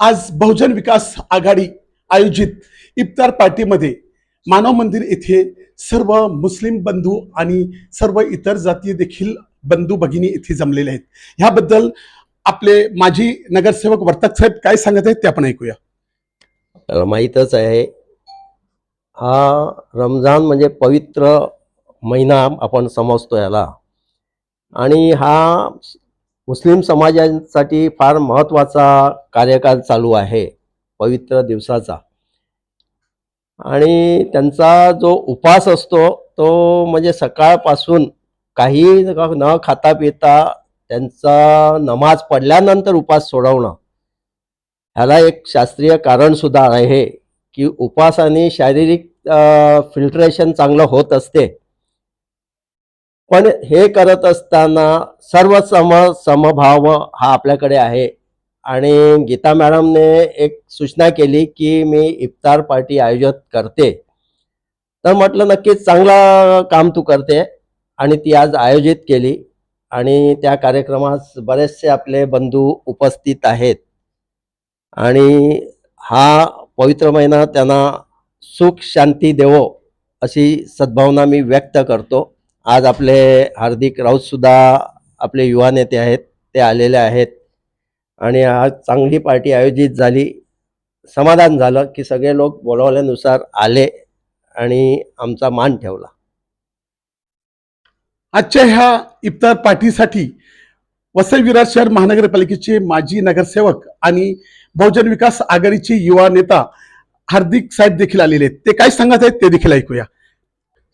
आज बहुजन विकास आघाडी आयोजित इफ्तार पार्टीमध्ये मानव मंदिर येथे सर्व मुस्लिम बंधू आणि सर्व इतर जातीय देखील बंधू भगिनी येथे जमलेले आहेत. ह्याबद्दल आपले माजी नगरसेवक वर्तक साहेब काय सांगत आहेत ते आपण ऐकूया. आपल्याला माहीतच आहे हा रमजान म्हणजे पवित्र महिना आपण समजतो याला. आणि हा मुस्लिम समाजासाठी फार महत्त्वाचा कार्यकाल चालू आहे पवित्र दिवसाचा. आणि त्यांचा जो उपास असतो तो म्हणजे सकाळपासून काही न खाता पिता त्यांचा नमाज पडल्यानंतर उपास सोडवणं. ह्याला एक शास्त्रीय कारणसुद्धा आहे की उपासाने शारीरिक फिल्ट्रेशन चांगलं होत असते. पण हे करत असताना सर्व सम समभाव हा आपल्याकडे आहे. आणि गीता मॅडमने एक सूचना केली की मी इफ्तार पार्टी आयोजित करते. तर म्हटलं नक्कीच चांगलं काम तू करते. आणि ती आज आयोजित केली. आणि त्या कार्यक्रमास बरेचसे आपले बंधू उपस्थित आहेत. आणि हा पवित्र महिना त्यांना सुख शांती देवो अशी सद्भावना मी व्यक्त करतो. आज आपले हार्दिक राऊतसुद्धा आपले युवा नेते आहेत ते आलेले आहेत. आणि आज चांगली पार्टी आयोजित झाली. समाधान झालं की सगळे लोक बोलावल्यानुसार आले आणि आमचा मान ठेवला. आजच्या ह्या इफ्तार पार्टीसाठी वसई विरार शहर महानगरपालिकेचे माजी नगरसेवक आणि बहुजन विकास आघाडीचे युवा नेता हार्दिक साहेब देखील आलेले आहेत. ते काय सांगत आहेत ते देखील ऐकूया.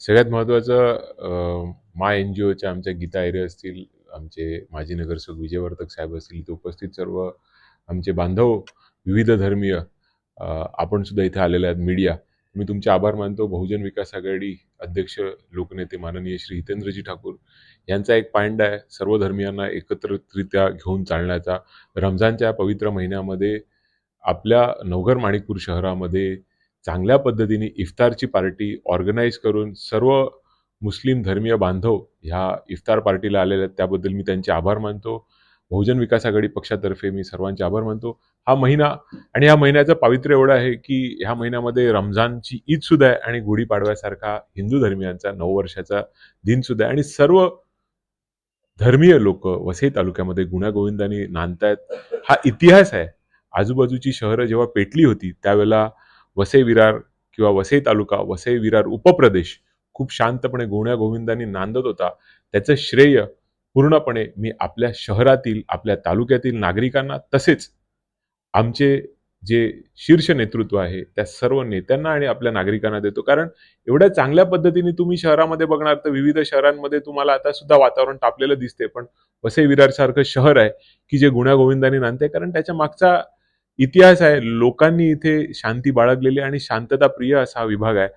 सगळ्यात महत्त्वाचं माय मा एन जी ओच्या आमच्या गीता आयरे असतील आमचे माजी नगरसेवक विजयवर्धक साहेब असतील इथे उपस्थित सर्व आमचे बांधव विविध धर्मीय आपण सुद्धा इथे आलेले आहेत मीडिया. मी तुमचे आभार मानतो. बहुजन विकास आघाडी अध्यक्ष लोकनेते माननीय श्री हितेंद्रजी ठाकूर यांचा एक पायंडा आहे सर्व धर्मियांना एकत्रितरित्या घेऊन चालण्याचा. रमजानच्या पवित्र महिन्यामध्ये आपल्या नवघर माणिकपूर शहरामध्ये चांगल्या पद्धतीने इफ्तारची पार्टी ऑर्गनाईज करून सर्व मुस्लिम धर्मीय बांधव ह्या इफ्तार पार्टीला आलेल्या आहेत. त्याबद्दल मी त्यांचे आभार मानतो. बहुजन विकास आघाडी पक्षातर्फे मी सर्वांचे आभार मानतो. हा महिना आणि ह्या महिन्याचं पावित्र्य एवढं आहे की ह्या महिन्यामध्ये रमजानची ईद सुद्धा आहे आणि गुढीपाडव्यासारखा हिंदू धर्मियांचा नऊ वर्षाचा दिन सुद्धा आहे. आणि सर्व धर्मीय लोक वसई तालुक्यामध्ये गुण्यागोविंदाने नांदतायत. हा इतिहास आहे. आजूबाजूची शहरं जेव्हा पेटली होती त्यावेळेला वसई विरार किंवा वसई तालुका वसई विरार उपप्रदेश खूप शांतपणे गोण्या गोविंदांनी नांदत होता. त्याचं श्रेय पूर्णपणे मी आपल्या शहरातील आपल्या तालुक्यातील नागरिकांना तसेच आमचे जे शीर्ष नेतृत्व आहे त्या सर्व नेत्यांना आणि आपल्या नागरिकांना देतो. कारण एवढ्या चांगल्या पद्धतीने तुम्ही शहरामध्ये बघणार तर विविध शहरांमध्ये तुम्हाला आता सुद्धा वातावरण तापलेलं दिसते पण वसई विरार सारखं शहर आहे की जे गुण्यागोविंदाने नांदते कारण त्याच्या मागचा इतिहास आहे लोकांनी इथे शांती बाळगलेली आणि शांतता प्रिय असा हा विभाग आहे.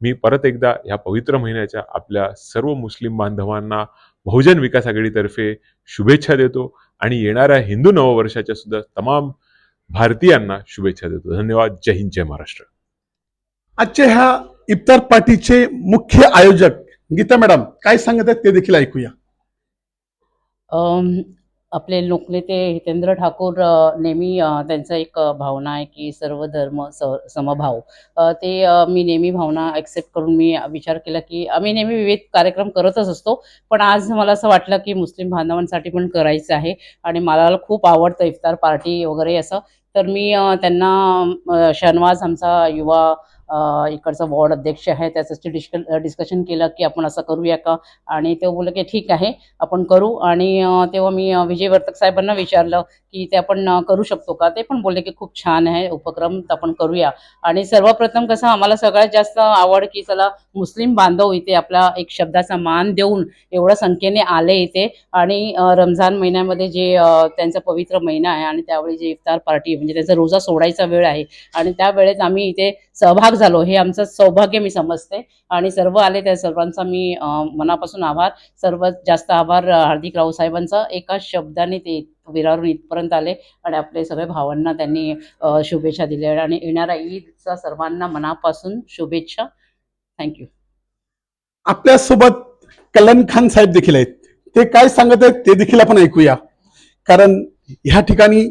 मी परत एकदा या पवित्र महिन्याच्या आपल्या सर्व मुस्लिम बांधवांना बहुजन विकास आघाडीतर्फे शुभेच्छा देतो आणि येणाऱ्या हिंदू नववर्षाच्या सुद्धा तमाम भारतीयांना शुभेच्छा देतो. धन्यवाद. जय हिंद जय महाराष्ट्र. आजच्या ह्या इफ्तार पार्टीचे मुख्य आयोजक गीता मॅडम काय सांगत आहेत ते देखील ऐकूया. आपले लोकनेते हितेंद्र ठाकूर नेहमी त्यांचा त्यांचं एक भावना आहे की सर्व धर्म स समभाव. ते मी नेहमी भावना ॲक्सेप्ट करून मी विचार केला की आम्ही नेहमी विविध कार्यक्रम करतच असतो. पण आज मला असं वाटलं की मुस्लिम बांधवांसाठी पण करायचं आहे आणि मला खूप आवडतं इफ्तार पार्टी वगैरे असं. तर मी त्यांना शनवाज आमचा युवा इकडचा वॉर्ड अध्यक्ष आहे त्याच्याशी डिस्क डिस्कशन केलं की आपण असं करूया का? आणि ते बोललं की ठीक आहे आपण करू. आणि तेव्हा मी विजय वर्तक साहेबांना विचारलं की ते आपण करू शकतो का? ते पण बोलले की खूप छान आहे उपक्रम तर आपण करूया. आणि सर्वप्रथम कसं आम्हाला सगळ्यात जास्त आवड की चला मुस्लिम बांधव इथे आपला एक शब्दाचा मान देऊन एवढ्या संख्येने आले इथे. आणि रमजान महिन्यामध्ये जे त्यांचा पवित्र महिना आहे आणि त्यावेळी जे इफ्तार पार्टी म्हणजे त्यांचा रोजा सोडायचा वेळ आहे. आणि त्यावेळेस आम्ही इथे सहभाग झालो हे आमचं सौभाग्य मी समजते. आणि सर्व आले त्या सर्वांचा मी मनापासून आभार. सर्वात जास्त आभार हार्दिक राऊ साहेबांचा. एका शब्दाने ते विरारून इथपर्यंत आले आणि आपले सगळे भावांना त्यांनी शुभेच्छा दिल्या. आणि येणाऱ्या ईदचा सर्वांना मनापासून शुभेच्छा. थँक्यू आपल्यासोबत कल्याण खान साहेब देखील आहेत. ते काय सांगत आहेत ते देखील आपण ऐकूया. कारण ह्या ठिकाणी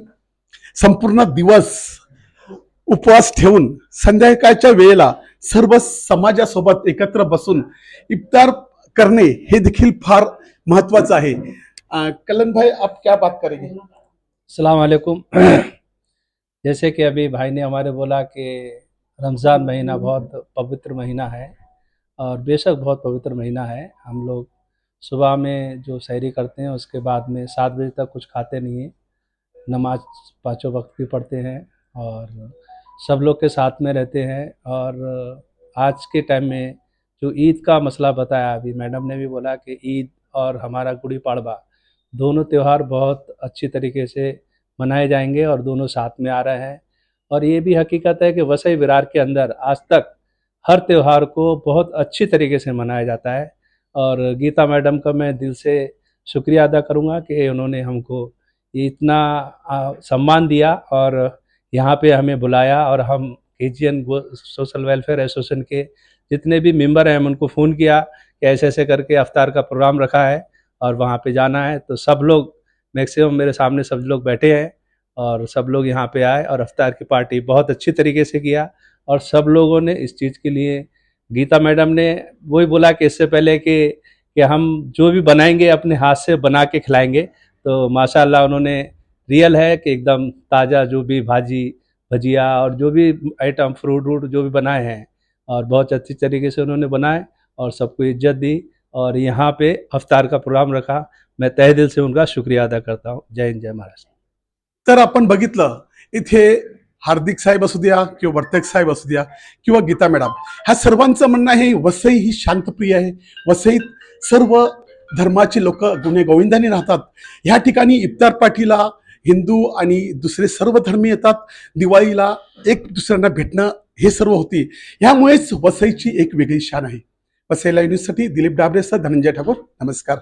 संपूर्ण दिवस उपवास ठेवून संध्याकाळच्या वेळेला सर्व समाजासोबत एकत्र बसून इफ्तार करणे हे देखील फार महत्वाचं आहे. कलन भाई आप क्या बात करेंगे? अस्सलाम वालेकुम जैसे कि अभी भाई ने हमारे बोला कि रमज़ान महीना बहुत पवित्र महीना है और बेशक बहुत पवित्र महीना है। हम लोग सुबह में जो सहरी करते हैं, उसके बाद में सात बजे तक कुछ खाते नहीं हैं। नमाज़ पाँचों वक्त भी पढ़ते हैं और सब लोग के साथ में रहते हैं और आज के टाइम में जो ईद का मसला बताया अभी, मैडम ने भी बोला कि ईद और हमारा गुड़ी पड़वा, दोनों त्यौहार बहुत अच्छी तरीके से मनाए जाएँगे और दोनों साथ में आ रहे हैं। और ये भी हकीकत है कि वसई विरार के अंदर आज तक हर त्यौहार को बहुत अच्छी तरीके से मनाया जाता है। और गीता मैडम का मैं दिल से शुक्रिया अदा करूँगा कि उन्होंने हमको इतना सम्मान दिया और यहाँ पे हमें बुलाया और हम एन सोशल वेलफेयर एसोसिएशन के जितने भी मेंबर हैं, हम उनको फ़ोन किया कि ऐसे ऐसे करके अफ्तार का प्रोग्राम रखा है और वहाँ पे जाना है। तो सब लोग मैक्सिमम मेरे सामने सब लोग बैठे हैं और सब लोग यहाँ पे आए और अफ्तार की पार्टी बहुत अच्छी तरीके से किया और सब लोगों ने इस चीज़ के लिए, गीता मैडम ने वही बोला कि इससे पहले कि कि हम जो भी बनाएँगे, अपने हाथ से बना के खिलाएँगे। तो माशाल्लाह उन्होंने रियल है कि एकदम ताज़ा जो भी भाजी भजिया और जो भी आइटम फ्रूट व्रूट जो भी बनाए हैं और बहुत अच्छी तरीके से उन्होंने बनाए और सबको इज्जत दी और यहाँ पे अवतार का प्रोग्राम रखा। मैं तहे दिल से उनका शुक्रिया अदा करता हूँ। जय हिंद जय महाराष्ट्र। तर आपण बघितलं इथे हार्दिक साहेब असू द्या किंवा वर्तक साहेब असू द्या किंवा गीता मॅडम ह्या सर्वांचं म्हणणं आहे वसई ही शांतप्रिय आहे. वसईत सर्व धर्माची लोक गुन्हे गोविंदाने राहतात. ह्या ठिकाणी इफ्तार पार्टीला हिंदू आणि दुसरे सर्व धर्मी येतात. दिवाळीला एक दुसऱ्यांना भेटणं हे सर्व होती. ह्यामुळेच वसईची एक वेगळी शान आहे. वसईला युनिव्हर्सिटी दिलीप डाबरेसह धनंजय ठाकूर. नमस्कार.